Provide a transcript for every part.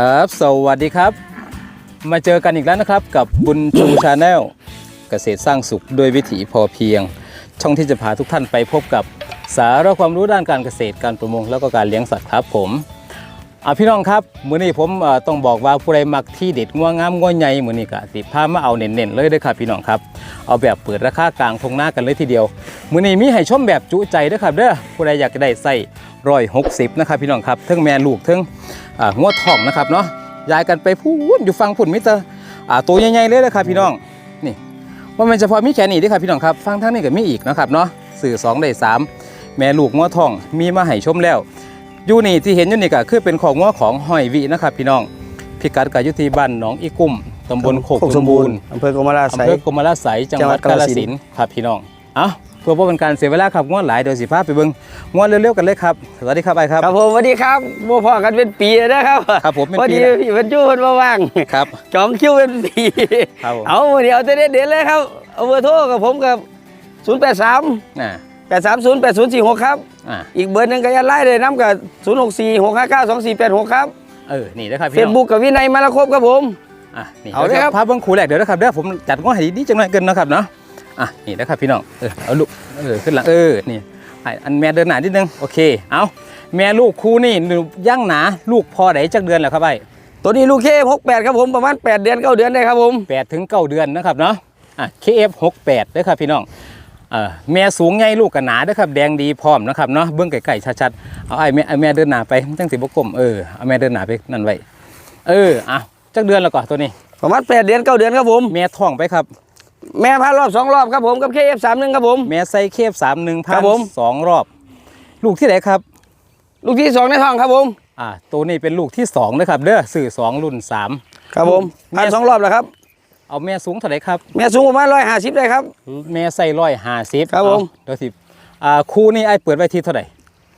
ครับ สวัสดีครับ มาเจอกันอีกแล้วนะครับกับบุญชูชาแนลเกษตรสร้างสุขด้วยวิถีพอเพียง ช่องที่จะพาทุกท่านไปพบกับสาระความรู้ด้านการเกษตรการประมงแล้วก็การเลี้ยงสัตว์ครับผม อะพี่น้องครับมื้อนี้ผมต้องบอกว่าผู้ใดมักที่เด็ดงัวงามงัวใหญ่มื้อนี้ก็สิพามาเอาเน้นๆเลยเด้อครับพี่น้องครับเอาแบบเปิดราคากลางทงหน้ากันเลยทีเดียวมื้อนี้มีให้ชมแบบจุใจเด้อครับเด้อผู้ใดอยากได้ใส่ร้อยหกสิบนะครับพี่น้องครับทั้งแม่ลูกทั้งอ่างวทองนะครับเนาะย้ายกันไปพูนอยู่ฟังพุ่นมิเตอร์อ่าตัวใหญ่ๆเลยนะครับพี่น้องนี่ว่ามันเฉพาะมีแค่นี้เด้วยครับพี่น้องครับฟังทั้งนี้ก็มีอีกนะครับเนาะสื่อ2ได้3แม่ลูกงวดทองมีมาให้ชมแล้ว อยู่นี่ที่เห็นอยู่นี่ก็คือเป็นของงวของหอยวินะครับ พี่น้องพิกัดก็อยู่ที่บ้านหนองอีกุ้มตำบลโคกสมบูรณ์อำเภอกรมราชอำไสเภอกรมราชไสยจังหวัดจังหวัดกากฬฬสิสินนธุ์ธุ์ครับพี่น้องเอ้าเพื่อว่าเป็นการเสียเวลาครับงวดหลายเดี๋ยวสิพาไปเบิ่งงวดเร็วๆกันเลยครับสวัสดีครับไอ้ครับครับผมสวัสดีครับบ่พอกันเป็นปีแล้วนะครับครับผมเป็นพอปีดีแล้วพี่บรรจุเพิ่นมาว่างครับจองคิวเป็นปีครับผมเอาเดี๋ยวจะได้เด็ดเลยครับเอาเบอร์โทรกับผมกับ083อ่า 830 8046ครับ อ่าอีกเบอร์หนึงก็ยันไล่เลยน้ำกับ064 659 2486ครับเออนี่นะครับเฟพี่ซน้องบุ๊กกับวินัยมาละครบครับผม อะนี่เอาเลยครับภาพเบิ้งครูแรกเดี๋ยวนะครับเดี๋ยวผมจัดง้อให้ดีจังหน่อยเกินนะครับเนาะอะนี่นะครับพี่น้องเออเอาลูกเออขึ้นหลังเออนี่ไอ้อันแม่เดินหนานิดนึงโอเคเอาแม่ลูกครูนี่ย่างหนาลูกพอไหนจักเดือนแล้วครับไอ้ตัวนี้ลูกเค68ครับผมประมาณ8เดือน9เดือนได้ครับผม แปดถึงเก้าเดือนนะครับเนาะอะ KF 68ด้วยครับพี่น้องเออ แม่สูงใหญ่ลูกกันหนาด้วยครับแดงดีพร้อมนะครับเนาะเบิ้งไก่ๆชัดๆเอาไอ้แม่เอาแม่เดินหนาไปจังสิบกลมเออเอาแม่เดินหนาไปนั่นไว้เอออะจักเดือนแล้วก่อนตัวนี้ประมาณ8เดือน9เดือนครับผมแม่ท้องไปครับ แม่พารอบ2รอบครับผมกับ KF31 ครับผมแม่ไซเคฟสามหนึ่งพัครันบผมสองรอบ ลูกที่ไหนครับ ลูกที่2ในท้องครับผมอ่าตัวนี้เป็นลูกที่สองนะครับเด้อสื่อสองรุ่นสามครับผมแม่ผ่านสองรอบแล้วครับ เอาแม่สูงเท่าไหร่ครับ แม่สูงประมาณร้อยห้าสิบได้ครับ แม่ใส่ร้อยห้าสิบครับผมเดี๋ยวสิอ่าคู่นี้ไอ้เปิดไว้ที่เท่าไหร่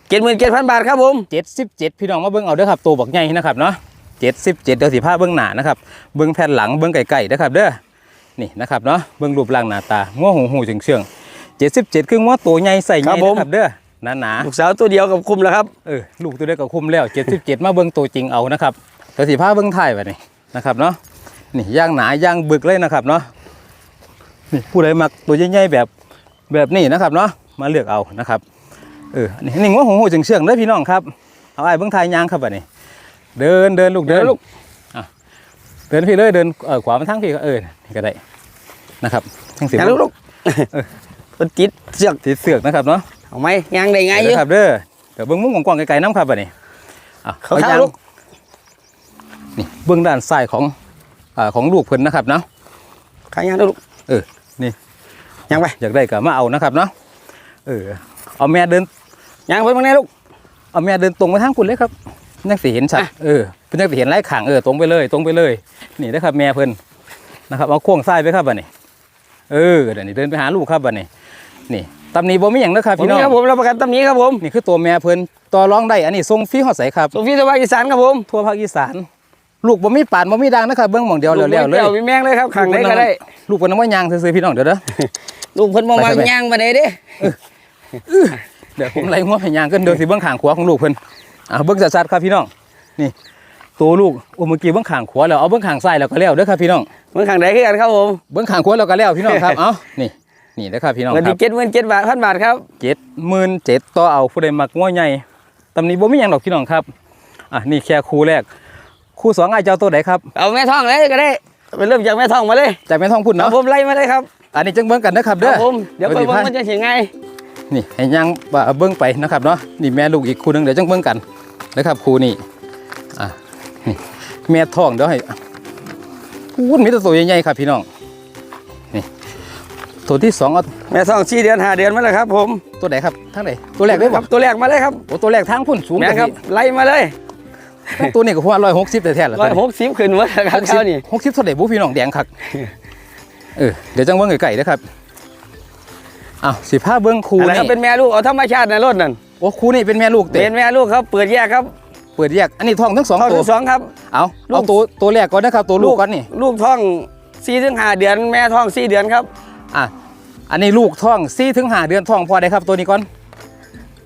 เจ็ดหมื่นเจ็ดพันบาทครับผมเจ็ดสิบเจ็ดพี่น้องมาเบิ้งเอาเด้อครับตัวบักใหญ่นะครับเนาะเจ็ดสิบเจ็ดเดี๋ยวสิผ้าเบิ้งหน้านะครับเบิ้งแผ่นหลังเบิ้งไก่ๆนะครับเด้อนี่นะครับเนาะเบิ้งรูปร่างหน้าตาง้อหูหูเฉียงเฉียงเจ็ดสิบเจ็ดคือง้อตัวใหญ่ใส่ใหญ่นะครับเด้อหนาหนาลูกสาวตัวเดียวกับคุมแล้วครับๆเออลูกตัวเดียวก็คุ้มแล้วเจ็ดสิบเจ็ดมาเบิ้งตัวจริงเอานะครับเดี๋ยวสิผ้าเบิ้งถ่ายไปนี่นะครับเนาะ นี่ย่างหนาย่างบึกเลยนะครับเนาะนี่ผู้ใดมักตัวใหญ่ๆแบบแบบนี้นะครับเนาะมาเลือกเอานะครับเออนี่นี่ว่าหูหูเฉียงเฉียงๆเด้อพี่น้องครับเอาไอ้เบิ้งถ่ายย่างครับบัดนี้เดินเดินลูกเดินเดินลูกอะเดินพี่เลยเดินเออขวามาทางพี่ก็เออนี่ก็ได้นะครับทั้งสิบยังลูกลูกเป็นติดเสือกติดเสือกนะครับเนาะเอาไหมยังได้ไงอเดี๋ยู่ยวครับเด้อเดี๋ยวเบิ้งมุ้งกว้างๆไกลๆน้ำครับบัดนี้อะเขาเอาข้าย่างลูกนี่เบื้องด้านซ้ายของ อ่าของลูกเพิ่นนะครับเนาะขายยังลูกเออนี่ยังไปอยากได้ก็มาเอานะครับเนาะเออเอาแม่เดินยังไปบางแน่ลูกเอาแม่เดินตรงไปทางคุณเลยครับยังสิเห็นชัดอะเออเพิ่นยังสิเห็นไล่ขางเออตรงไปเลย ตรงไปเลย นี่นะครับแม่เพิ่นนะครับเอาโค้งซ้ายไปครับบัดนี้ เออเดี๋ยวนี้เดินไปหาลูกครับบัดนี้ นี่ตำหนี้บ่มีหยังนะครับผมพี่น้องนี่ครับผมรับประกันตำหนี้ครับผมนี่คือตัวแม่เพิ่นต่อรองได้อันนี้ทรงฟรีฮอดใสครับส่งฟรีสบายอีสานครับผมทั่วภาคอีสาน ลูกบ่มีปานบ่มีดังนะครับเบิ่งหม่องเดียวแล้วแล้วเลยลูกไม่ปรี้มีแมงเลยครับขังได้ก็ได้ ลูกเพิ่นเอาว่ายางซื่อๆพี่น้องเดี๋ยวเด้อ ลูกเพิ่นมองไปมาไป ย่างมาได้เด้เดี๋ยวผมไล่หัวพยางกันเดินสิเบื้องขางขวาของลูกเพิ่นอ่าเบื้องชัดๆครับพี่น้อง นี่ ตัวลูกโอ้เมื่อกี้เบื้องขางขวาแล้วเอาเบื้องขางซ้ายแล้วก็แล้วเด้อครับพี่น้อง เมืองขังได้คือกันครับผมเบื้องขางขวาแล้วก็แล้วพี่น้องครับ เอ้า นี่ นี่เด้อครับพี่น้องเงินครัที่บเจ็ดหมื่นเจ็ดบาทพันบาทครับเจ็ดหมื่นเจ็ดต่อเอาผู้ใดมักง้อใหญ่ตำนี้บ่มีหยังหรอกพี่น้องครับ อะนี่แค่คู่แรก คู่สองไอ้ายเจ้าตัวไหนครับเอาแม่ท้องเลยก็ได้ไปเริ่มจากแม่ท้องมาเลยจากแม่ท้องพุ่นเอาเนาะผมไล่มาเลยครับอันนี้จังเบิ่งกันนะครับคเด้รัอบผมเดี๋ยวไปสิเบิ่งพามันจะเสียไงนี่ให้ย่างบ่าเบิ่งไปนะครับเนาะนี่แม่ลูกอีกคู่หนึงเดี๋ยวจังเบิ่งกันนะครับคู่นี้อะนี่แม่ท้องเดี๋ยวให้พูดมีแต่ตัวใหญ่ๆครับพี่น้องนี่ตัวที่สองเอาแม่ท้องสี่เดือนห้าเดือนมาแล้วครับ ผมตัวไหนครับทั้งไหนตัวแรกได้คบ่รับตัวแรกมาเลยครับโอ้ตัวแรกทางพุ่นสูงแม่กว่าครับนี้ไล่มาเลยทั้ง ตัวนี้ก็พว่าร้อยหกสิบแต่แท้ละร้อยหกสิบขึ้นมาแล้วครับเช้านี่หกสิบเท่าไหร่บุพี่น้องแดงคักเออเดี๋ยวจังเบิ่งไก่ๆนะครับอ้าวสิผ้าเบิ่งคู่อันนั้นนี่ก็เป็นแม่ลูกเอาธรรมชาติในรถนั่นโอ้คู่นี่เป็นแม่ลูกเตะเป็นแม่ลูกครับเปิดแยกครับเปิดแยกอันนี้ท้องทั้งสองท้องตัวที่สองครับเอาลูเอากตัวตัวแรกก่อนนะครับตัวลูกก่อนนี่ลูกท้องสี่ถึงห้าเดือนแม่ท้องสี่เดือนครับอะอันนี้ลูกท้องสี่ถึงห้าเดือนท้องพอได้ครับตัวนี้ก่อน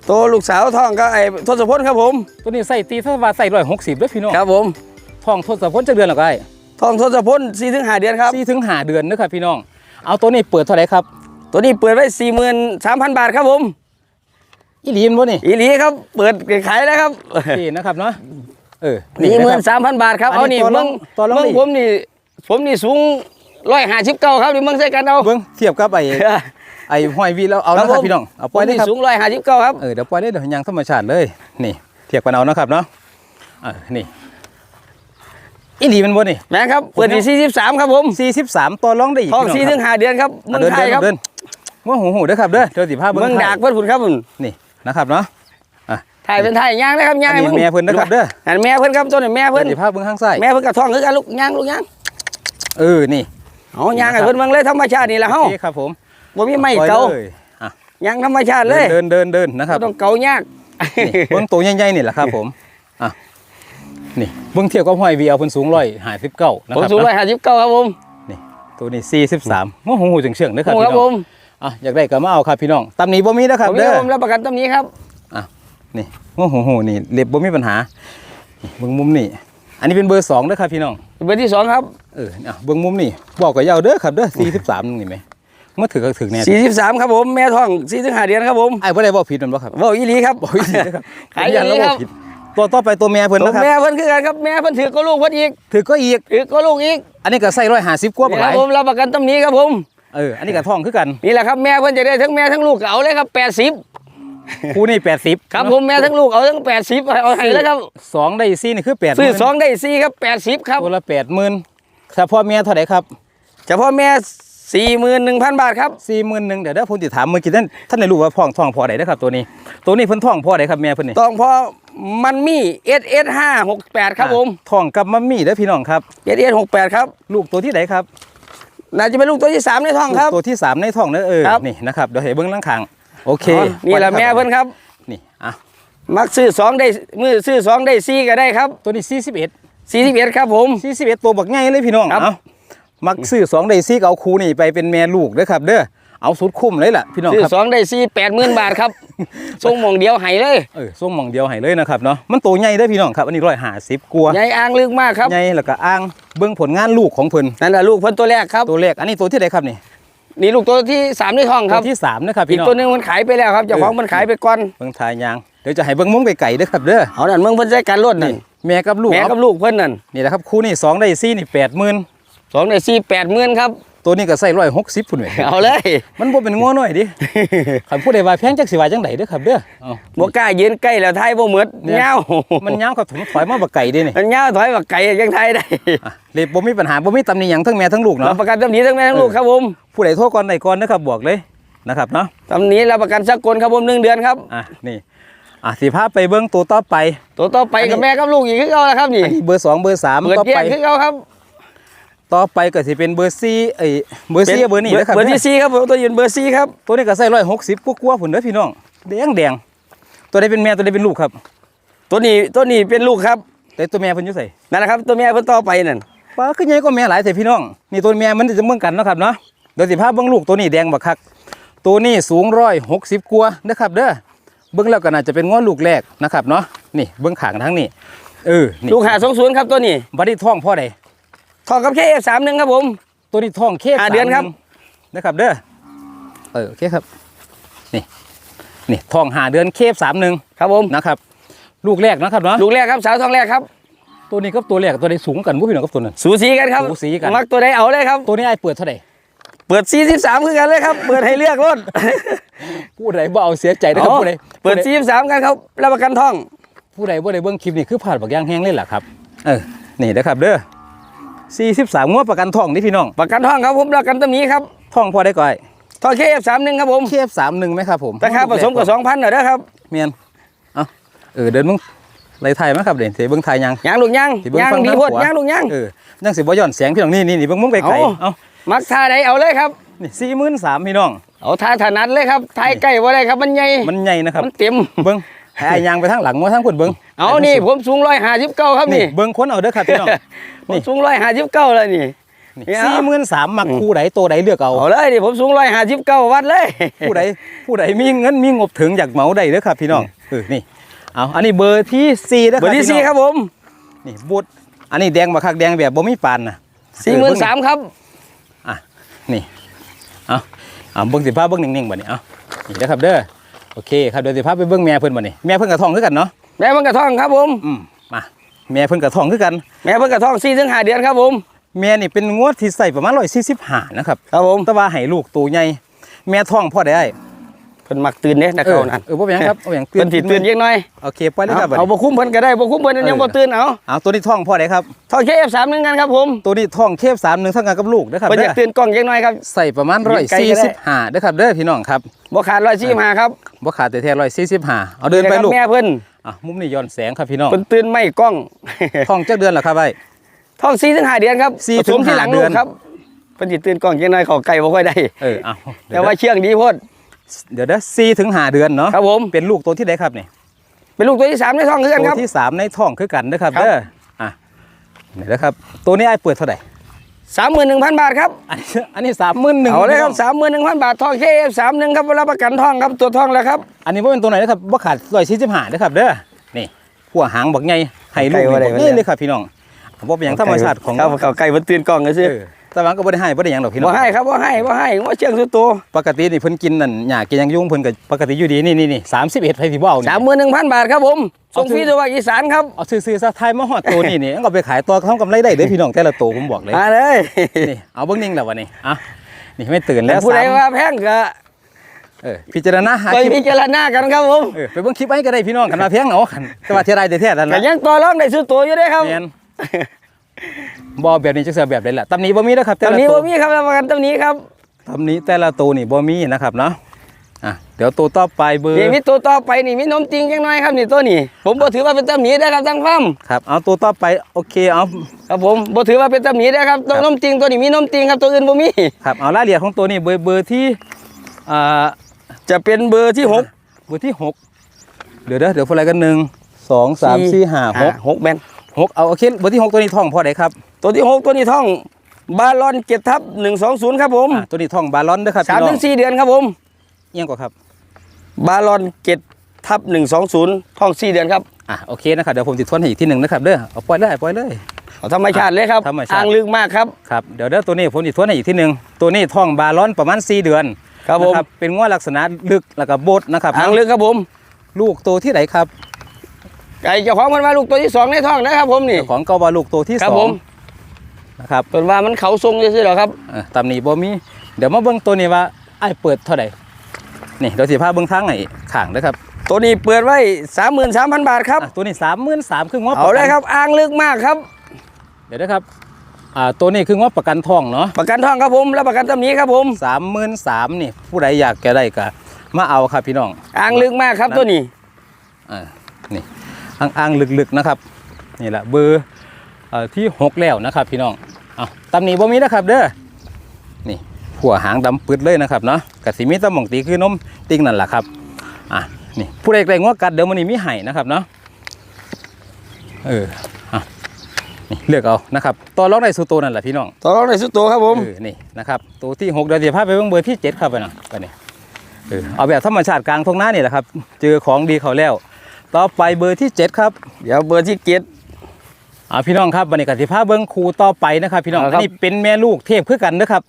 ตัวลูกสาวท้องก็ไอ้ทศพลครับผม ตัวนี้ใส่ตีถ้าว่าใส่ร้อยหกสิบด้วยพี่น้องครับผมทท้องทศพลจักเดือนหรอไอ้ทองทศพลสี่ถึงห้าเดือนครับสี่ถึงห้าเดือนนะครับพี่น้อง เอาตัวนี้เปิดเท่าไหร่ครับ ตัวนี้เปิดไว้สี่หมื่นสามพันบาทครับผมอีหลีนวะนี่อีหลีครับ เปิดขายแล้วครับนี่นะครับเนาะเออนี่หมื่นนะครับสามพันบาทครับอัเอานนี้นี่ตัวละเบิ้งตัวละเบิ้งไม่ผมนี่ผมนี่สูงร้อยห้าสิบเก้าครับนี่เบิ้งใส่กันเอาเบิ้งเทียบกับไอ้ ไอ้ห้อยวีแล้วเอานะคครัรับบผม พี่น้องเอาปผล่อยมเลยนี่ครับ สูงร้อยห้าสิบเก้าครับ เออเดี๋ยวปล่อยเลยเดี๋ยวยังธรรมชาติเลย นี่ เทียบกันเอานะครับเนาะเออนี่อีหลีมันบ่นี่ แม่ครับ เปิดที่สี่สิบสามครับผม43ตัวร้องได้อีกทองพี่น้สี่คถึรับงห้าเดือนครับเมืองเดินไทยครับ เดินว่าหูหูเด้อครับเด้อเดี๋ยวสิพาเบิ่งเมืองไทยดากเพื่อนคุณครับผมนี่นะครับเนาะไทยเป็นไทยย่างนะครับย่างอันนี้ให้งแม่เพิ่นนะครับเด้อ อันแม่เพิ่นครับตัวนี้แม่เดี๋เพิ่ยวนสิพาเบิ่งข้างซ้ายแม่เพิ่นกับท้องคือกันลูกย่างลูกย่างเออนี่ เอาย่างให้เพิ่นเบิ่งเลยธรรมชาตินี่แหละเฮาโอเคครับผม บ่มีไม้ปล่อยเก่าลยอะย่างธรรมชาติเลยเดินเดินเดินนะครับบ่ต้องเก่ายาก นี่เบิ่งตัวใหญ่ๆนี่แหละครับผมอะนี่เบิ่งเทียบกับห้อยวีเอาเพิ่นสูง159นะผมครับสูงร้อยห้าสิบเก้าครับผมนี่ตัวนี้43ว่าหูหูเฉียงๆเด้อครับโอ้พี่ครับน้ผองมอะอยากได้ก็มาเอาครับพี่น้องตำหนี้บ่มีนะครับผมเด้อผมรับประกันตำนี้ครับนี่ว่าหูหูนี่เล็บบ่มีปัญหานี่เบิ่งมุมนี่อันนี้เป็นเบอร์สองเด้อครับพี่น้องเบอร์ที่สองครับ เอออะเบิ่งมุมนี่บอกกับยาวเด้อครับเด้อ43นี่ไหม เมื่อถือก็ถึงแน่สี่สิบสามครับผมแม่ท้องสี่ถึงห้าเดือนครับผมไอ้บ่ได้บอกผิดมันบ่ครับเว้าอีหลีครับบอกอีหลีนะครับขายอย่างนี้ครับผิดตัวต่อไปตัวแม่เพิ่นตัวนะครับแม่เพิ่นคือกันครับแม่เพิ่นถือก็ลูกเพิ่นอีกถือก็อีกถือก็ลูกอีก อันนี้ก็ใส่150กว่าบักคหรัลาบยผมรับประกันตำนี้ครับผมเอออันนี้ก็ท้องคือกันนี่แหละครับแม่เพิ่นจะได้ทั้งแม่ทั้งลูกก็เอาเลยครับแปดสิบคู่นี่80ครับผมแม่ทั้งลูกเอาทั้งแปดสิบเอาให้แล้วครับสองได้4นี่คือ8ซื้อสองได้สี่ครับแปดสิบครับตัวละ80,000ถ้าพ่อแม่เท่าไหร่ครับเฉพาะแม่ สี่หมื่นหนึ่งพันบาทครับ41,000เดี๋ยวเด้อผมสิถามเมื่อกี้ท่านท่านได้รู้ว่าท้องท้องพอใดเด้อครับตัวนี้ ตัวนี้เพิ่นท้องพอใดครับแม่เพิ่นนี่ต้องพอมันมีเอสเอสห้าหกแปดครับผมท้องกับมัมมี่เด้อพี่น้องครับเอสเอสหกแปดครับลูกตัวที่ไหนครับน่าจะเป็นลูกตัวที่สามในท้องครับลูกตัวที่สามในท้องเด้อเออครับนี่นะครับเดี๋ยวให้เบิ้งล่างขางโอเคอ๋อนี่แหละแม่เพิ่นครับนี่อะมักซื้อสองได้มือซื้อสองได้สี่ก็ได้ครับ ตัวนี้41สี่สิบเอ็ดครับผม41ตัวบักง่ายเลยพี่น้องครับเอา มักซื้อ2ได้4ก็เอาคูนี่ไปเป็นแม่ลูกเด้อครับ เด้อเอาสุดคุ้มเลยล่ะพี่น้องซื้อครับสองได้สี่แปดหมื่นบาทครับส่งหมองเดียวให้เลยเออส่งหม่องเดียวให้เลยนะครับเนาะมันตัวใหญ่เด้อพี่น้องครับอันนี้150กว่าใหญ่อ่างลึกมากครับใหญ่แล้วก็อ้างเบิ่งผลงานลูกของเพิ่นนั่นแหละลูกเพิ่นตัวแรกครับ ตัวแรกอันนี้ตัวที่ไหนครับนี่นี่ลูกตัวที่สามในท้องคตัรัวบที่สามนะครับอีพี่กน้อง ตัวหนึงมันขายไปแล้วครับเจ้าของเออมันขายไปก่อนเบิ่งทายยางเดี๋ยวจะให้เบิ่งมุ้งไก่ๆเด้อครับเด้อเอานั่นมึงเพิ่นใช้การรถนั่นแม่กับลูกแม่เอากับลูกเพิ่นนั่นนี่แหละครับคู่นี่สองได้สี่นี่แปดหมื่น สองได้สี่แปดหมื่นครับ ตัวนี้ก็ใส่ร้อยหกสิบพุ่นเว้ยเอาเลย มันบ่เป็นง้อหน่อยดิคันผู้ใดว่าแพงจักสิว่าจังไดเด้อครับเด้อเอาบ่กล้ายืนใกล้แล้วไทยบ่เหมือดเนี่ยเงามันยาวกับถุงถอยมาบักไก่เด้นี่มันเงาถอยว่าไก่ยังไทยได้อะเลยบ่มีปัญหาบ่มีตำหนิหยังทั้งแม่ทั้งลูกรับเนาะประกันตำหนิทั้งแม่ทั้งลูกครับผมผู้ใดโทรก่อนใดก่อนนะครับบอกเลยนะครับเนาะตำหนิรับประกันสักคนครับผมหนึ่งเดือนครับอะนี่อะสิพาไปเบิ่งตัวต่อไป ตัวต่อไปอันนี้กับแม่กับลูกอีกคือเอาละครับนี่อันนี้เบอร์สองเบอร์สามเปิดต่อแยไปกคือเอาครับ ต่อไปก็สิเป็นเบอร์สี่เอ้ยเบอร์สี่กับเบอร์นี่นะครับเบอร์ที่สี่ครับผมตัวยืนเบอร์สี่ครับตัวนี้ก็ใส่ร้อยหกสิบกว่าๆพุ่นเด้อพี่น้องแดงแดงตัวใดเป็นแม่ตัวใดเป็นลูกครับ ตัวนี้ตัวนี้เป็นลูกครับ แต่ตัวแม่เพิ่นอยู่ไสนั่นแหละครับตัวแม่เพิ่นต่อไปนั่นปลาขึ้นใหญ่ก็แม่หลายแต่พี่น้องนี่ตัวแม่มันจะเมืองกันเนาะครับเนาะเดี๋ยวสิพาเบิ่งลูกตัวนี้แดงบักคักตัวนี้สูงร้อยหกสิบกว่านะครับเด้อเบิ่งแล้วก็น่าจะเป็นง้อลูกแรกนะครับเนาะนี่เบิ่งขางทั้งนี้เออนี่ลูกหาสองศูนย์ครับตัวนี้บัดนี้ท้องพ่อใด ทองกับแค่สามหนึ่งครับผม ตัวนี้ท้องเคฟห้าเดือนครับ นะครับเด้อเออโอเคครับนี่นี่ท้องหาเดือนเคฟสามหนึ่งครับผมนะครับ ลูกแรกนะครับเนาะลูกแรกครับสาวทองแรกครับ ตัวนี้กับตัวแรกตัวใดสูงกันบ่พี่น้องกับตัวนั้นสูสีกันครับสูสีกันมักตัวใดเอาเลยครับ ตัวนี้ไอ้ายเปิดเท่าไหร่เปิด 43คือกันเลยครับ เปิดให้เลือกรถผู้ใดบ่เอาเสียใจนะครับผู้ใดเปิดผู้ใ43 กันครับรับประกันท่อง ผู้ใดบ่ได้เบิ่งคลิปนี่คือผ่านบักย่างแห้งเลยล่ะครับ เออนี่นะครับเด้อ 43งวดประกันทองนี่พี่น้อง ประกันท่องครับผมรับประกันตำหนี้ครับทองพอได้ก่อยทองเคฟ31ครับผมเคฟ31ไหมครับผมราคาผสมกับ2,000เหรอเด้อครับเมียนเอ้าเออเดินมึงไล่ไทยมั้ครับเด่นสิเบิ่งไทยยังยางลูกยางสิเบิ่งยางฟังดีทางโพดขวายยางลูกยางเออยังสิบ่ย้อนแสงพี่น้องนี่นี่นี่เบิ่งมึงไปไกลเอาเอ้ามักท่าใดเอาเลยครับนี่43,000พี่น้องเอาท่าถนัดเลยครับท้ายใกล้บ่ได้ครับมันใหญ่มันใหญ่นะครับมันเต็มเบิ่งให้อ้ายยางไปทางหลังมาทางพุ่นเบิ่ง เอานี่ผมสูง159ครับนี่นี่เบิ่งคนเอาเด้อครับพี่น้องผมสูง159แล้วนี่เนี่ยสี่หมื่นสามมักคู่ใดตัวใดเลือกเอาเอาเลยนี่ผมสูง159วัดเลยผู้ใดผู้ใดมีเงินมีงบถึงอยากเหมาได้เด้อครับพี่น้องเออนี่เอาอันนี้เบอร์ที่สี่นะคเบรัอบร์ที่พี่สี่น้องครับผมนี่บุตรอันนี้แดงบักคักแดงแบบบ่มีปานนะสี่หมื่นสามครับอะนี่เอาเอาเบิ่งสิภาพเบิ่งนิ่งๆบัดนี้เอานี่นะครับเด้อโอเคครับเดี๋ยวสิภาพไปเบิ่งแม่เพิ่นบัดนี้แม่เพิ่นกระท้องคือกันเนาะ แม่เพิ่งกระท่องครับผมอืมมาแม่เพิ่นกระท้องคือกัน แม่เพิ่งกระท่องสี่ถึงห้าเดือนครับผม แม่นี่เป็นงวดที่ใส่ประมาณ145นะครับครับผมแต่ว่าให้ลูกตัวใหญ่แม่ท้องพ่อได้ เพิ่นมักตื่นเนี่ยนะเอเขาอนั่นเออบ่เป็นหยังครับบ่เป็นหยังเพิ่นสิตื่นเยอะหน่อยโอเคปล่อยเลยครับบัดเอานี้บ่คุ้มเพิ่นก็ได้บ่คุ้มเพิ่นยังบ่ตื่นเอาเอาตัวนี้ท้องพ่อได้ครับท่องเคฟสามหนึ่งกันครับผมตัวนี้ท้องเคฟ3นึงเท่ากันกับลูกนะครับเพิ่นอเด้ยาอกตื่นกล้องยังน้อยครับใส่ประมาณยืนไกลก็ได้145เด้อครับเด้อพี่น้องครับบ่ขาดร้อยสี่มาครับบ่ขาดแต่แท้145เอาเดินไปลูกแม่เพิ่นอะมุมนี้ย้อนแสงครับพี่น้องเพิ่นตื่นไม่กล้องท้องจักเดือนแล้วครับไอ้ท้องสี่ถึงห้าเดือนครับสี่ผถึสงมที่หลังห้าเดืลูอกนครับเพิ่นสิตื่นกล้องยังน้อยเขาไก่บ่ค่อยได้เออเอาเดี๋แต่ยวว่าเชื่องดีโพด เดี๋ยวเด้อสี่ถึงห้าเดือนเนาะครับผมเป็นลูกตัวที่ใดครับนี่เป็นลูกตัวที่สามในท้องคือกันตัควรับที่สามในท้องคือกันนะครับครับเด้ออะเดี๋ยวนะครับ ตัวนี้ไอ้เปิดเท่าไหร่สามหมื่นหนึ่งพันบาทครับอันนี้อันนี้สามหมื่นหนึ่งเอาเลยครับสามหมื่นหนึ่งพันบาททองเคเอฟสามหนึ่งครับรับประกันทองครับตัวทองแล้วครับอันนี้ว่าเป็นตัวไหนนะครับว่าขาดร้อยสี่สิบห้านะครับเด้อนี่หัวหางบักใหญ่ให้ลูกไก่ว่าได้บักว่าใหญ่ได้เลยครับพี่น้องว่าเป็นอย่างธรรมชาติของครับเขาไก่มันตื่นกล้องก็ซื้อเออ แต่ว่าก็บ่ได้ให้บ่ได้หยังดอกพี่น้อบ่งให้ครับบ่ให้บ่ให้ว่าเชื่องสุดตัวปกตินี่เพิ่นกินนั่นหญ้ากินหยังยุ่งเพิ่นก็ปกติอยู่ดีนี่นี่นี่สามสิบเอ็ดไผสิบ่เอานี่ สามหมื่นหนึ่งพันบาทครับผมส่งฟรีตัวอีสานครับเอาซื้อๆซะทายมาฮอดตัวนี่นี่เอาไปขายตัวทำกำไรได้เด้อพี่น้องแต่ละตัวผมบอกเลยมาเลยนี่เอาเบิ้งนิ่งแล้ววันนี้อะนี่ไม่ตื่นแล้วผู้ใดสามว่าแพงก็เออพิจารณาหาไปคลิปพิจารณากันครับผมเออไปเบิ้งคลิปไว้ก็ได้พี่น้องกันมาเพียงเอาขันแต่ว่าเท่าไรแต่เท่านั้นแต่ละยังต่อรองได้สุดตัวอยู่เด้ครับ เนียน บอแบบนี้จะเสือแบบใดล่ะตำหนี้บ่มีนะครับตอนละนี้ตับ่วมีครับรับประกันตอนนี้ครับตำหนี้แต่ละตัวนี่บ่มีนะครับเนาะอะเดี๋ยวตัวต่อไปเบอร์นี่มีตัวต่อไปนี่มีนมจริงจังน้อยครับนี่ตัวนี้ ผมบ่ถือว่าเป็นตำหนินะครับทั้งฟาร์มครับเอาตัวต่อไปโอเคเอา ครับผมบ่ถือว่าเป็นตำหนินะครับตัวครับ นมจริงตัวนี้มีนมจริงครับตัวอื่นบ่มี ครับเอารายละเอียดของตัวนี้เบอร์เบอร์ที่อ่าจะเป็นเบอร์ที่หกเบอร์ที่หกเดี๋ยวเด้อเดี๋ยวพวกอะไรกันหนึ่งสองสามสี่ห้าหกหกแมน หกเอาโอเคเบอร์ที่หกตัวนี้ท่องพอได้ครับ ตัวที่หกตัวนี้ท่องบาลอนเจ็ดทับหนึ่งสองศูนย์ครับผมอะตัวนี้ท่องบาลอนเด้อครับสามพี่น้อถึงงสี่เดือนครับผมเอียงกว่าครับ บาลอนเจ็ดทับหนึ่งสองศูนย์ท่องสี่เดือนครับอะโอเคนะครับเดี๋ยวผมติดทวนให้อีกที่หนึ่งนะครับเด้อเอาปล่อยเลยปล่อยเลยเอาธรรมชาติเลยครับธรรมชาติอ่างลึกมากครับครับเดี๋ยวเด้อตัวนี้ผมติดทวนให้อีกที่หนึ่งตัวนี้ท่องบาลอนประมาณ4เดือนครับผมนะเป็นงวลักษณะลึกแล้วก็โบดนะครับอ่างลึกครับผม ลูกตัวที่ไหนครับ ไก่เจ้าของมันมาลูกตัวที่สองในท้องนะครับ ผมนี่เจ้าของเกาบาลูกตัวที่ครับสอผงมนะครับเป็นว่ามันเขาทรงซื่อๆหรอครับอะตำหนี้บ่มีเดี๋ยวมาเบิ่งตัวนี้ว่าไอ้ายเปิดเท่าไหร่นี่เดี๋ยวสิพาเบิ่งทางไหนข้างนะครับ ตัวนี้เปิดไว้สามหมื่นสามพันบาทครับอะตัวนี้สามหมื่นสามคืองวเอาเลยครับอ่างลึกมากครับ เดี๋ยวนะครับอ่าตัวนี้คืองวประกันทองเนาะประกันทองครับผมและประกันตำหนี้ครับผมสามหมื่นสามนี่ ผู้ใดอยากจะได้ก็มาเอาครับพี่น้องอ่างลึกมากครับตัวนี้อ่านี่ อ่างอ่างลึกๆนะครับนี่แหละเบอร์เอ่อที่หกแล้วนะครับพี่น้องเอาตำหนิบ่มีนะครับเด้อนี่หัวหางดำปืดเลยนะครับเนาะกสิมีตะหม่องตีคือนมติ้งนั่นแหละครับอะนี่ผู้ใดใกล้งัวกัดเดี๋ยวมันนี่มีไห้นะครับเนาะเอออะนี่เลือกเอานะครับต่อรองได้สุดโตวนั่นแหละพี่น้องต่อรองในสุดตัวครับผมเออนี่นะครับตัวที่หกเดี๋ยวจะพาไปเบิ่งเบอร์ที่เจ็ดครับไปหน่อยไปนี่เออเอาแบบธรรมชาติกลางทงหน้านี่แหละครับ เจอของดีเขาแล้ว ต่อไปเบอร์ที่เจ็ดครับ เดี๋ยวเบอร์ที่เจ็ด อ่าพี่น้องครับบันนี้กสิพาเบิ้งครูต่อไปนะครับ พี่น้องเอาอัครับ นนี้เป็นแม่ลูกเทพคือกันนะครับ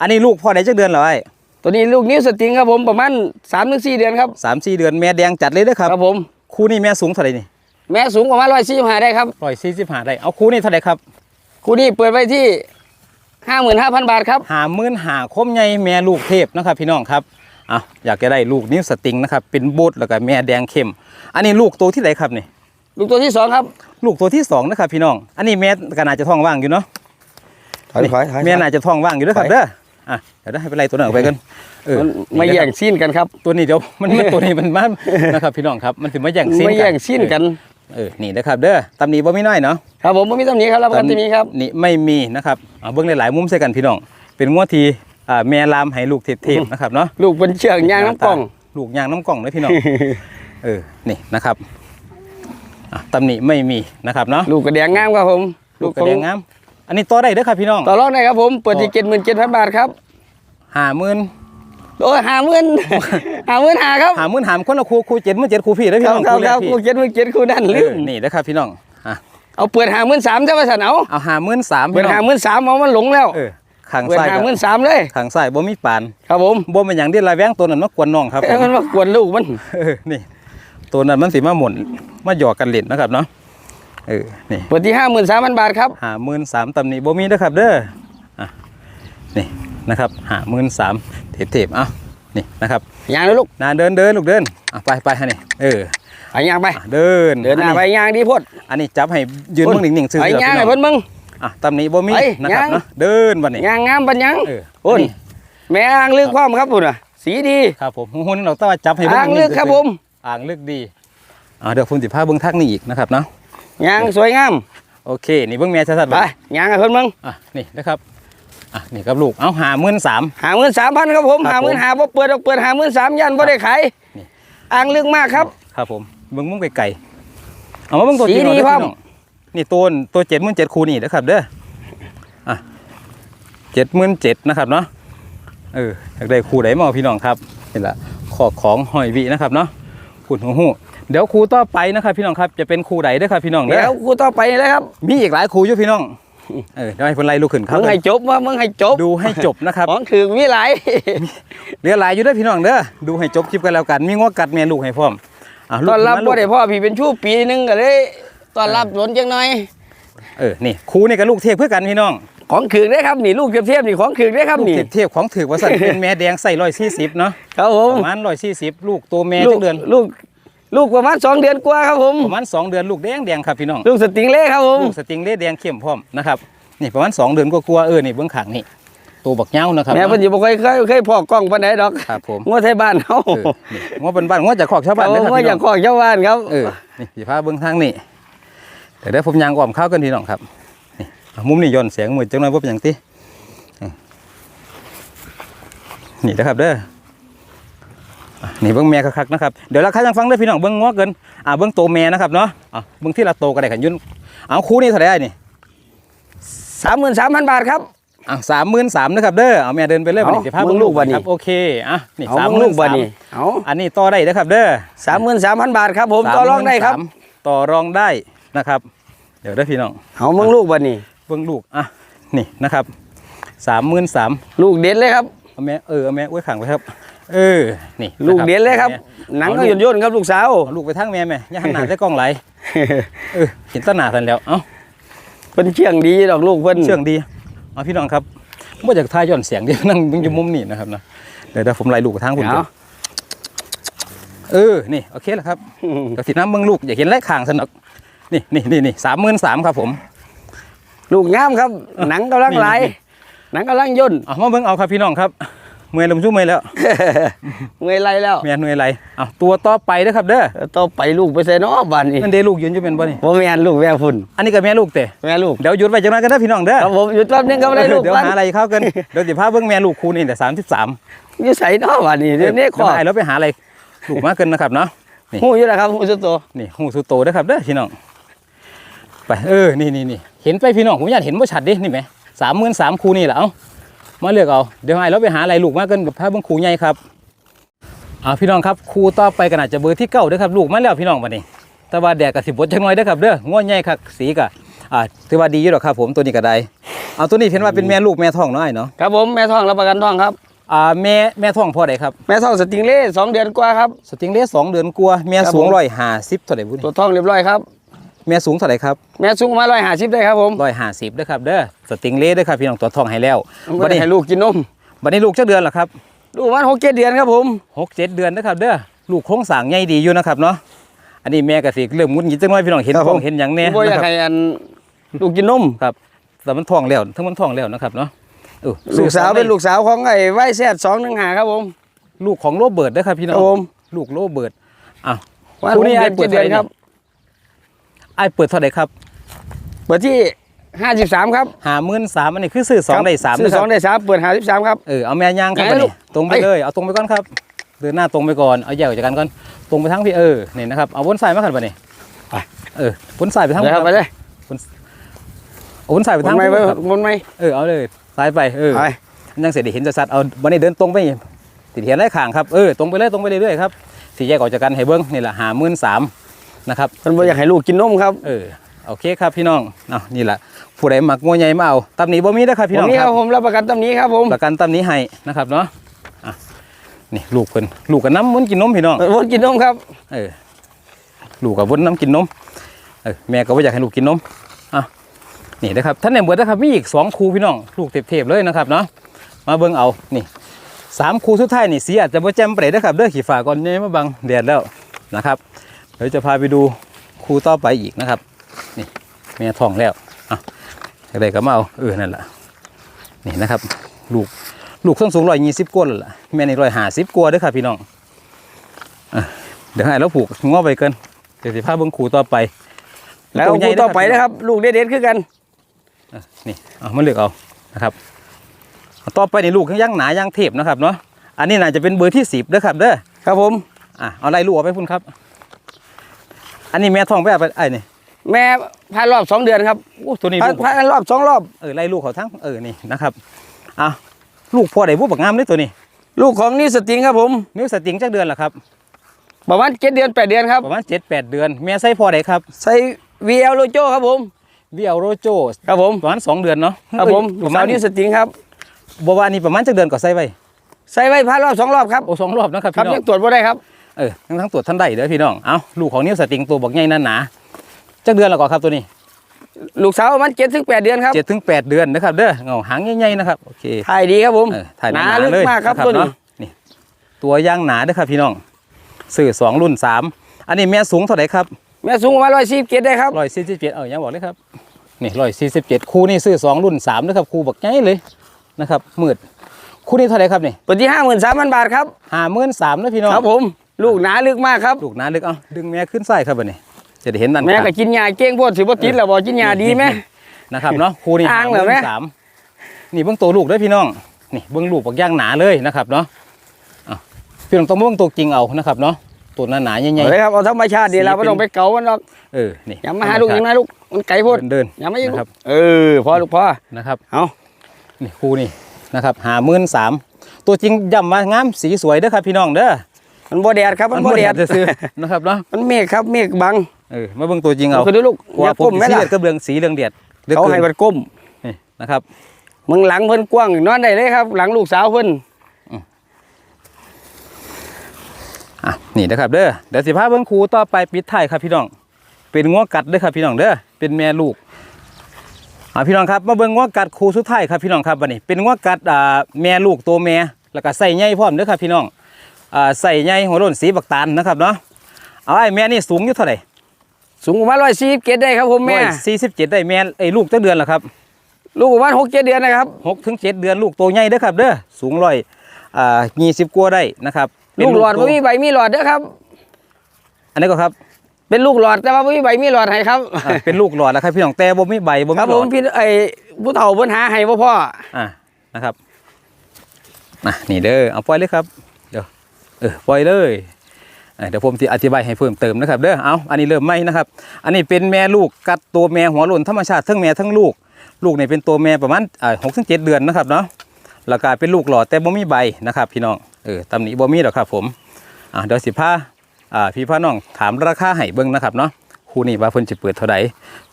อันนี้ลูกพ่อได้จักเดือนแล้วไอ้ตัวนี้ลูกนิ้วสติงครับผมประมาณสามถึงสี่เดือนครับสามสี่เดือนแม่แดงจัดเลยเด้อครับครับผม ครูนี่แม่สูงเท่าไหร่นี่แม่สูงประมาณร้อยสี่ห้าได้ครับร้อยสี่สิบห้าได้เอาครูนี่เท่าไหร่ครับคู่นี้เปิดไว้ที่ห้าหมื่นห้าพันบาทครับ หาหมื่นหาคมใหญ่แม่ลูกเทพนะครับ พี่น้องครับ อะอยากจะได้ลูกนิ้วสติงนะครับ เป็นโบดแล้วก็แม่แดงเข้ม อันนี้ลูกตัวที่ไหนครับนี่ลูกตัวที่สองครับลูกตัวที่สองนะครับพี่น้อง อันนี้แม่ก็น่าจะท้องว่างอยู่เนาะถอยถอยถอยแม่น่าจะท้องว่างอยู่เด้อครับไปเด้ออะเดี๋ยวได้ให้ไปไล่ตัวนั้นออกไปกันเออมันไม่แย่งซีนกันครับ ตัวนี้เดี๋ยวมันมันตัวนี้มันมันนะครับพี่น้องครับมันถึงมาแย่งซีนไม่แย่งซีนกันเออนี่นะครับเด้อตำหนิบ่มีน้อยเนาะครับผมไม่มีตำหนิครับรับประกันตำหนิครับนี่ไม่มีนะครับเอาเบิ้งหลายๆมุมใส่กันพี่น้อง เป็นงวดที อ่าแม่ลามให้ลูกเทพๆนะครับเนาะลูกเป็นเชือกยางน้ำกล่อง ลูกยางน้ำกล่องเลยพี่น้องเออนี่นะครับอะตำหนิไม่มีนะครับเนาะลูกกระเดียงงามครับผมลูกกระเดียงงาม อันนี้ต่อได้เด้อครับพี่น้องต่อรองได้ครับผมเปิดที่เจ็ดหมื่นเจ็ดพันบาทครับหาหมื่นโอ้ยห้าหมื่นห้าหมื่นห้าครับหาหมื่นหามคนละครูครูเจ็ดหมื่นเจ็ดครูพี่ได้อคพี่รับน้องครัคบรูแรคกรับพี่คู่เจ็ดหมื่นเจ็ดคู่นั่นเอลือมนี่นะครับพี่น้องอะเอาเปิดหาหมื่นสามใช่ไหมสันเอาเอาหาหมื่นสามเปิดหาหมื่นสามเอามันหลงแล้วเออ ข้างเปิดซ้ายหาก็หมื่นสามเลย ข้างซ้ายบ่มีปานครับผมบ่เป็นอย่างที่ลายแว้งตัวนั้นมากวนน้องครับผเอ้ยมมันมากวนลูกมัน เออนี่ ตัวนั้นมันสิมาหมุนมาหยอกกันเล่นนะครับเนาะเออนี่เปิดที่ห้าหมื่นสามพันบาทครับ หาหมื่นสามตำหนิบ่มีนะครับเด้ออะนี่นะครับหาหมื่นสามเทปๆเอะนี่นะครับยางเลยลูกนาเดินเดินลูกเดินอะไปไปฮะนี่เออไปยางไป อะเดินเดินหน้าไปยางดีโพดอันนี้จับให้ยืนมึงนิ่งๆซื่อไปๆยางพี่ให้น้องเพิ่นมึง อะตำหนิบ่มีไปนะครับย่างเนาะเดินวันนี้ ยางงามปัญญังเออโอ้ยนี่ แม่อ่างลึกความครับพุ่นอะ สีดีครับผมหุ่นเราต้องจับให้เบิ่อ่างนิ่ลึงกๆครับซื่ผอมๆอ่างลึกดีอ่าเดี๋ยวผมสิพาเบิ่งทักนี่อีกนะครับเนาะยางสวยงามโอเค นี่เบิ่งแม่ชัดๆไปบ่ยางให้เพิ่นมึงอะนี่นะครับอะนี่ครับลูกเอาหาหมื่นสาม หาหมื่นสามพันครับผมครัหาบหมื่นผมหาบ่เปิดดอกเปิดหาหมื่นสามยันบ่ได้ขายนี่อ่างลึกมากครับ ครับผมเบิ่งมุ้งไก่ๆเอามาเบิ่งตัวจริงสีดีเด้อพร้อมพี่น้อง นี่ตัวตัวเจ็ดหมื่นเจ็ดคูนี่นะครับเด้ออะเจ็ดหมื่นเจ็ดนะครับเนาะเอออยากได้คูไหนมาเอาพี่น้องครับนี่แหละขอของหอยวีนะครับเนาะพูดหูหูเดี๋ยวครูต่อไปนะครับ พี่น้องครับจะเป็นครูไหนเด้อครับพี่น้องเด้เดี๋ยวอกูต่อไปเลยครับ มีอีกหลายครูอยู่พี่น้องเออเดี๋ยวให้คนไล่ลูกขึ้นครับมึงให้จบว่ามึงให้จบดูให้จบนะครับของถือมีหลายเหลือหลายอยู่เด้อพี่น้องเด้อดูให้จบคลิปกันแล้วกันมีงวกัดแม่ลูกให้พร้อมอะลูตกอนรับมาลูบ่กได้พ่อพี่เป็นชู้ปีหนึงก็เลย ตอนรับหลนจังหน่อย เออ นี่ครูนี่กับลูกเทพเพื่อกันพี่น้อง ของถือได้ครับนี่ลูกเทียบๆนี่ของถือได้ครับลูกนี่ เทพเทพของถือว่าสั่นเป็นแม่แดงใส่ร้อยสี่สิบเนาะ ครับผปมระมาณร้อยสี่สิบลูกตัวแม่ลูจักกเดือน ลูกลูกประมาณสองเดือนกว่าครับผม ประมาณสองเดือนลูกแดงแดงครับพี่น้อง ลูกสติงเล่ครับผม ลูกสติงเล่แดงเข้มพร้อมนะครับ นี่ประมาณสองเดือนกลัวาๆเออ นี่เบื้องขางนี่ ตัวบักเงานะครับ แม่เพิ่นสิบ่เคยเคยเคยพอกกล้องปานใดดอกครับผม งัวไทยบ้านเฮาเออนี่งวเป็นบ้านงวจากขอกชาวบ้านเขาเด้อครับว่าพี่อน้ยาอกงขอกชาวบ้านครับ เออ นี่สีผ้าเบื้องทางนี่ เดี๋ยวได้ผมยางอ้อมเข้าวกันพี่น้องครับนี่อะมุมนี่ย้อนเสียงมือจังเลยว่าเป็นอย่างที่นี่นะครับเด้ออะนี่เบิ้งแม่คักๆนะครับเดี๋ยวราคายังฟังเด้อพี่น้องเบิ้งง้อเกินอ่าเบิ้งโตแม่นะครับเนาะอะเบิ้งที่ละโตก็ได้ขันยุ่นเอาคู่นี้เท่าไหร่นี่33,000บาทครับอะสามหมื่นสามนะครับเด้อเอาแม่เดินไปเลยเอาบัดนี้สิพาเบิ่งลูกบัดนี้ครับโอเคอะนี่เอาสามมึงหลูมื่กนบัสาดมนี้เอาอันนี้ต่อได้นะครับเด้อ33,000บาทครับผมต่อรองได้ครับ33,000ต่อรองได้ นะครับ เดี๋ยวได้อพี่น้องเอามึงลูกบัดนี้เบิ้งลูกอะนี่นะครับสามหมื่นสามลูกเด็ดเลยครับเอาแม่เออเอาแม่ไว้ขังไว้ครับ เออนี่นะครับลูกเด็ดเลยครับ หนังก็ย่นย่นๆครับลูกสาวเอาลูกไปทั้งแม่แม่อย่าหันหน้าใส่กล้องไหลเออเห็นต้นหนาทันแล้วเอ้าเพิ่นเชื่องดีดอกลูกเพิ่นเชื่องดีเอาพี่น้องครับเมื่อจากทายย้อนเสียงเดียวนั่งมึงอยู่มุมนี่นะครับนะเดี๋ยวเดี๋ยวผมไล่ลูกไปทางคุณก่อนเออนี่โอเคแล้วครับกระสีน้ำเบิ้งลูกอย่าเห็นไล่ข่างสนุก นี่นี่นี่นี่สามหมื่นสามครับผมลูกงามครับ หนังกำลังไหลายนี่หนังกำลังย่นเอามาเบิ้งเอาครับพี่น้องครับเมื่อยลมชุ่มเมื่อยแล้วเมื่อยไรแล้วเมียเหนื่อยไรเอาตัวต่อไปเด้อครับเด้อต่อไปลูกไปใส่เนอบ้านนี้นั่นเดลูกยืนอยู่เป็นบ่นี่บ่แม่นลูกแม่พุ่นอันนี้ก็แม่ลูกเตะแม่ลูกเดี๋ยวหยุดไว้จังนั้นกันเด้อพี่น้องเด้อครับผมหยุดแป๊บนึงครับได้ลูกเดี๋ยวบ้านหาอะไรเข้ากันเดี๋ยวสิพาเบิ้งแม่ลูกคูนี่แต่สามสิบสามอยู่ใส่เนอบ้านนี้เดี๋ยวนี้ขอไแล้วไปหาอะไรลูกมากเกินนะครับเนาะนี่หูอยู่แล้วครับหูสุดโตนี่หูสุโตเด้อครับเด้อพี่น้อง ไปเออนี่นี่นี่เห็นไปพี่น้องผมอยากเห็นว่าชัดดินี่ไหมสามหมื่นสามคูนี่แหละเอามาเลือกเอาเดี๋ยวให้เราไปหาอะไรลูกมากเกินกับพระเบังครูใหญ่ครับเอาพี่น้องครับครูต่อไปกันอาจจะเบอร์ที่เก้าเด้อครับลูกมาแล้วพี่น้องวันนี้แต่ว่าแดดกับสิบดจังน้อยเด้อครับเด้อง้อใหญ่ครับสีกะอ่าถือว่าดีอยู่หรอกครับผมตัวนี้ก็ได้เอาตัวนี้เห็นว่าเป็นแม่ลูกแม่ท้องน้อยเนาะครับผมแม่ท้องรับประกันท้องครับอ่าแม่แม่ท้องพ่อใดครับแม่ท้องสติงเล่สองเดือนกว่าครับสติงเลสสองเดือนกลัวาแม่ครับสูงผมร้อยห้าสิบเท่าไหร่บุญตัวท้องเรียบร้อยครับ แม่สูงเท่าไหร่ครับแม่สูงมาร้อยห้าสิบได้ครับผมร้อยห้าสิบเด้อครับเด้อสติงเล่เด้อครับพี่น้องตัวทองให้แล้วบ่บัดได้นี้ให้ลูกกินนมบัดนี้ลูกเจ้าเดือนเหรอครับลูกมันหกเจ็ดเดือนครับผมหกเจ็ดเดือนเด้อครับเด้อลูกโครงสร้างใหญ่ดีอยู่นะครับเนาะอันนี้แม่ก็สิเริ่มงุนงิดจังน้อยพี่น้องเห็นครับท้ผองมเห็นอย่างแน่บ่อยากนะครับให้อันลูกกินนมครับแต่มันท้องแล้วทั้งมันท้องแล้วนะครับเนาะเออลูกสาวสื่อรเป็นลูกสาวของไอ้ไว้แซดสองหนึ่งหาครับผม ลูกของโรเบิร์ตเด้อครับพี่น้องครับผมลูกโรเบิร์ตอ้าวว่าคู่หนี้กไอ้เจ็ดเปิดเจ็ดเดือนเท่าไหร่ครับ ไอ้ายเปิดเท่าไหร่ครับ เปิดที่ห้าสิบสามครับหาหมื่นสามอันนี้คือซื้อสองครับได้สามซื้อนะคสรัอบงได้สามเปิดห้าสิบสามครับ เออเอาแม่ย่างครับไหนบัดลูนี้กตรงไปไปเลย เอาตรงไปก่อนครับ เดินหน้าตรงไปก่อน เอาแยกออกจากกันก่อน ตรงไปทั้งพี่เออนี่นะครับ เอาวนซ้ายมาขันไปนี่ไปเออวนซ้ายไปทั้งเดี๋ยวครับไปเลยเอาวนซ้ายไปบทั้นงไม้ไปครับบนไม้เออเอาเลยซ้ายไป เออไปยังเสร็จเห็นจะสัตว์เอาวันนี้เดินตรงไปติดเหียนไล่ข่างครับ เออตรงไปเลยตรงไปเรื่อยๆครับสี่แยกออกจากกันให้เบิ้งนี่แหละหาหมื่นสาม นะครับมันบ่อยากให้ลูกกินนมครับเออโอเคครับพี่น้องเอานี่แหละผู้ใดมักงัวใหญ่มาเอาตำหนี้บ่มีนะครับพี่ผน้มองนี่คครัรับบผมรับประกันตำหนี้ครับผมประกันตำหนี้ให้นะครับเนาะอะนี่ลูกเพิ่นลูกกับน้ำมันกินนมพี่น้องวนกินนมครับเออลูกกับวนน้ำกินนมเออแม่ก็ว่าอยากให้ลูกกินนมอะนี่นะครับท่านในเบิดนะครับมีอีกสองคูพี่น้องลูกเทพๆเลยนะครับเนาะมาเบิ่งเอานี่สามคูสุดท้ายนี่สีอาจจะบ่แจ่มไปเลยนะครับเด้อขี่ฝาก่อนเนี่ยมาบังแดดแล้วนะครับ เดี๋ยวจะพาไปดูคูต่อไปอีกนะครับ นี่แม่ท้องแล้วอะอะไรก็มาเอาเออนั่นแหละนี่นะครับ ลูกลูกส้นสูงร้อยยี่สิบกว่าแล้วล่ะแม่นี่ร้อยห้าสิบกว่าเด้อครับพี่น้องเดี๋ยวให้เราผูกง้อไปเกินเดี๋ยวสิพาเบิ้งขู่ต่อไป แล้วตัวใหญ่คู่ต่อไปนะครับ ลูกเด็ดๆคือกันอะนี่เอามาเลือกเอานะครับ ต่อไปในลูกย่างหนาย่างเทพนะครับเนาะอันนี้น่าจะเป็นเบอร์ที่สิบนะครับเด้อครับผมอะเอาไล่ลูกออกไปพุ่นครับ อันนี้แม่ท้องไปเอาไปไอ้นี่แม่พานรอบสองเดือนครับโอ้ตัวนี้พาลูกพานรอบสองรอบเออไล่ลูกเขาทั้งเออนี่นะครับอะลูกพ่อใดผู้บักงามเลยตัวนี้ ลูกของนี่สติงครับผมนิ้วสติงจักเดือนละครับประมาณเจ็ดเดือนแปดเดือนครับประมาณเจ็ดแปดเดือนแม่ไส้พ่อใดครับใส่วีเอลโลโจครับผมวิเอลโรโจครับผมประมาณสองเดือนเนาะครับผมเอ้ยลูปกระมาสาณวนี่สติงครับบอกว่าอันนี้ประมาณจักเดือนก็ใส่ไว้ใส่ไว้พานรอบสองรอบครับโอ้สองรอบนะครับครับพี่น้อยังงตรวจบ่ได้ครับ เออทั้งทั้งตรวจท่านได้เด้อพี่น้อง เอาลูกของนิ้วสติงตัวบักใหญ่นั่นหนาจักเดือนแล้วก็ครับตัวนี้ ลูกสาวประมาณเจ็ดถึงแปดเดือนครับเจ็ดถึงแปดเดือนนะครับเด้อเงาหางใหญ่ๆนะครับโอเคถ่ายดีครับผมเออถ่ายหหนานาๆลึกเลยมากครับนะตัวนี้เนาะนี่ตัวย่างหนาเด้อครับพี่น้องสื่อสองรุ่นสามอันนี้แม่สูงเท่าไหร่ครับแม่สูงประมาณร้อยสี่สิบเจ็ดได้ครับร้อยสี่สิบเจ็ดเออยังบอกเลยครับนี่ร้อยสี่สิบเจ็ดคู่นี่ซื้อสองรุ่นสามนะครับคู่บักใหญ่เลยนะครับมืดคู่นี้เท่าไหร่ครับนี่เปิดที่ห้าหมื่นสามพันบาทครับห้าหมื่นสามนะพี่น้องครับผม ลูกหนาลึกมากครับลูกหนาลึกเอาดึงแม่ขึ้นไส้ครับบัดนี้จะได้เห็นนั่นแม่ขาก็กินยาเก้งโพดสิบ่ติดแล้วบ่กินยาดีไหมนะครับเนาะครูนี่อ้างเหรอแม่สามนี่เบื้องตัวลูกเด้วยพี่น้องนี่เบื้องลูกปักย่างหนาเลยนะครับเนาะอะพี่น้องต้องเบื้องตัวจริงเอานะครับเนาะตัวหนาหนาๆใหญ่เอาเลยครับเอาธรรมชาติดีแล้วสีเป็นไม่ต้องไปเกามันหรอกๆเออนี่อย่ามาหาลูกอย่างนั้นลูกมันไก่โพดเดินอย่ามาอีกนะลูครักบเออพอลูกพอๆนะครับเอานี่ครูนี่นะครับหาหมื่นสามตัวจริงย่ำมางามสีสวยเด้อครับพี่น้องเด้อ มันบ่แดดครับมันบ่แดดจะซื้อๆนะครับเนาะมันเมฆครับเมฆบังเออมาเบื้องตัวจริงเอาคือดูลูกกว่าอย่าผมก้มสีแม่เลืล่ะอดก็เบืองสีเรืองเดียดหลือเขากินให้มันก้มนี่นะครับมึงหลังเพิ่นกว้างนอนได้เลยครับ หลังลูกสาวเพิ่นอะนี่นะครับเด้อเดี๋ยวสิพาเบิ่งครูต่อไปปิดท้ายครับพี่น้อง เป็นงัวกัดเด้อครับพี่น้องเด้อเป็นแม่ลูกอ่าพี่น้องครับมาเบิ่งงัวกัดครูสุดท้ายครับพี่น้องครับวันนี้ เป็นงัวกัดอ่าแม่ลูกตัวแม่แล้วก็ใส่ใหญ่พร้อมเด้อครับพี่น้องอ่า ใส่ใหญ่หัวโล้นสีบักตาลนะครับเนาะเอาไอ้แม่นี่สูงอยู่เท่าไหร่สูงประมาณร้อยสี่สิบเจ็ดได้ครับผมแม่สี่สิบเจ็ดได้แม่ไอ้ลูกจักเดือนละครับ ลูกประมาณหกเจ็ดเดือนนะครับหกถึงเจ็ดเดือนลูกตัวใหญ่เด้อครับเด้อสูงร้อยอ่ายี่สิบกว่าได้นะครับเป็นลูกหลอดตับ่วมีใบมีหลอดเด้อครับ อันนี้ก็ครับเป็นลูกหลอดแต่ว่าบ่มีใบมีหลอดให้ครับอ่าเป็นลูกหลอดแล้วครับพี่น้องแต่บ่มีใบบ่มีครับหลผอมดพี่ไอ้ผู้เฒ่าเพิ่นหาให้บ่พ่ออ่านะครับอะนี่เด้อเอาปล่อยเลยครับเดี๋ยวเออปล่อยเลยเดี๋ยวผมจะอธิบายให้เพิ่มเติมนะครับเด้อเอาอันนี้เริ่มไหมนะครับ อันนี้เป็นแม่ลูกกัดตัวแม่หัวหล่นธรรมชาติทั้งแม่ทั้งลูก ลูกเนี่ยเป็นตัวแม่ประมาณหกถึงเจ็ดเดือนนะครับเนาะแล้วก็เป็นลูกหล่อแต่บ่มีใบนะครับ พี่น้องเออตำหนิบ่มีหรอกครับผมอะเดี๋ยวสิพาอ่าพี่พ่อน้องถามราคาให้เบิ่งนะครับเนาะคู่นี้ว่าเพิ่นสิเปิดเท่าใด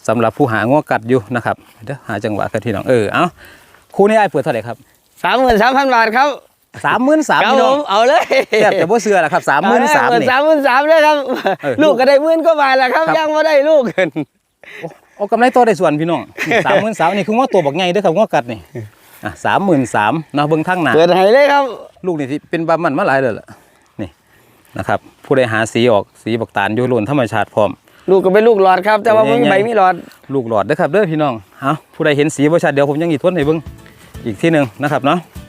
สำหรับผู้หางอกัดอยู่นะครับเดี๋ยวหาจังหวะกันพี่น้องเออเอาคู่นี้ไอ้ายเปิดเท่าไหร่ครับสามหมื่นสามพันบาทครับ สามหมื่นสามครับพี่ผน้องมเอาเลยแทบจะบ่เสือละครับสามหมื่นสามนี่ สามหมื่นสามเลยครับ เออลูกก็ได้หมื่นก็บาทแล้วครับ ครับ ยังไม่ได้ลูกกันโอ้โอ้กำไรโตได้ส่วนพี่น้องสามหมื่นสามนี่คือง้อตัวบักใหญ่เด้อครับง้อกัดนี่อะสามหมื่นสามนะเบิ่งทั้งหนาเปิดให้เลยครับ ลูกนี่ที่เป็นบามันมาหลายเลยล่ะนี่นะครับ ผู้ใดหาสีออกสีบักตาลอยู่ล้วนธรรมชาติพร้อม ลูกก็เป็นลูกหลอดครับ แต่ว่าเป็นไม่ไงมีใบมีหลอด ลูกหลอดเด้อครับเด้อพี่น้องเอาผู้ใดเห็นสีบ่ชัดเดี๋ยวผมยังอีกทวนให้เบิ่งอีกที่หนึ่งนะครับเนาะนี่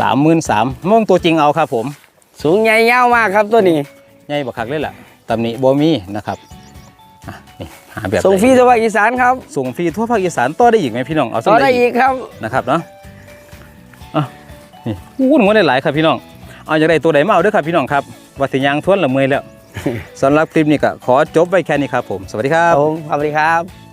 สามหมื่นสามมองตัวจริงเอาครับผมสูงใหญ่ยาวมากครับตัวนี้ใหญ่บักคักเลยล่ะตำหนิบ่มีนะครับอะนี่หาแบบส่งฟรีสวัสอีสานครับส่งฟรีทั่วภาคอีสานต่อได้อีกไหมพี่น้องเอาต่อสำได้เร็จอีกครับนะครับเนาะอะนี่อู้หนูได้หลายครับพี่น้องเอาอย่างไรตัวใดมาเอาเด้วยครับพี่น้องครับวัดสิยางทวนละเมอยแล้วสำหรับคลิปนี้ก็ขอจบไว้แค่นี้ครับผมสวัสดีครับผมสวัสดีครับ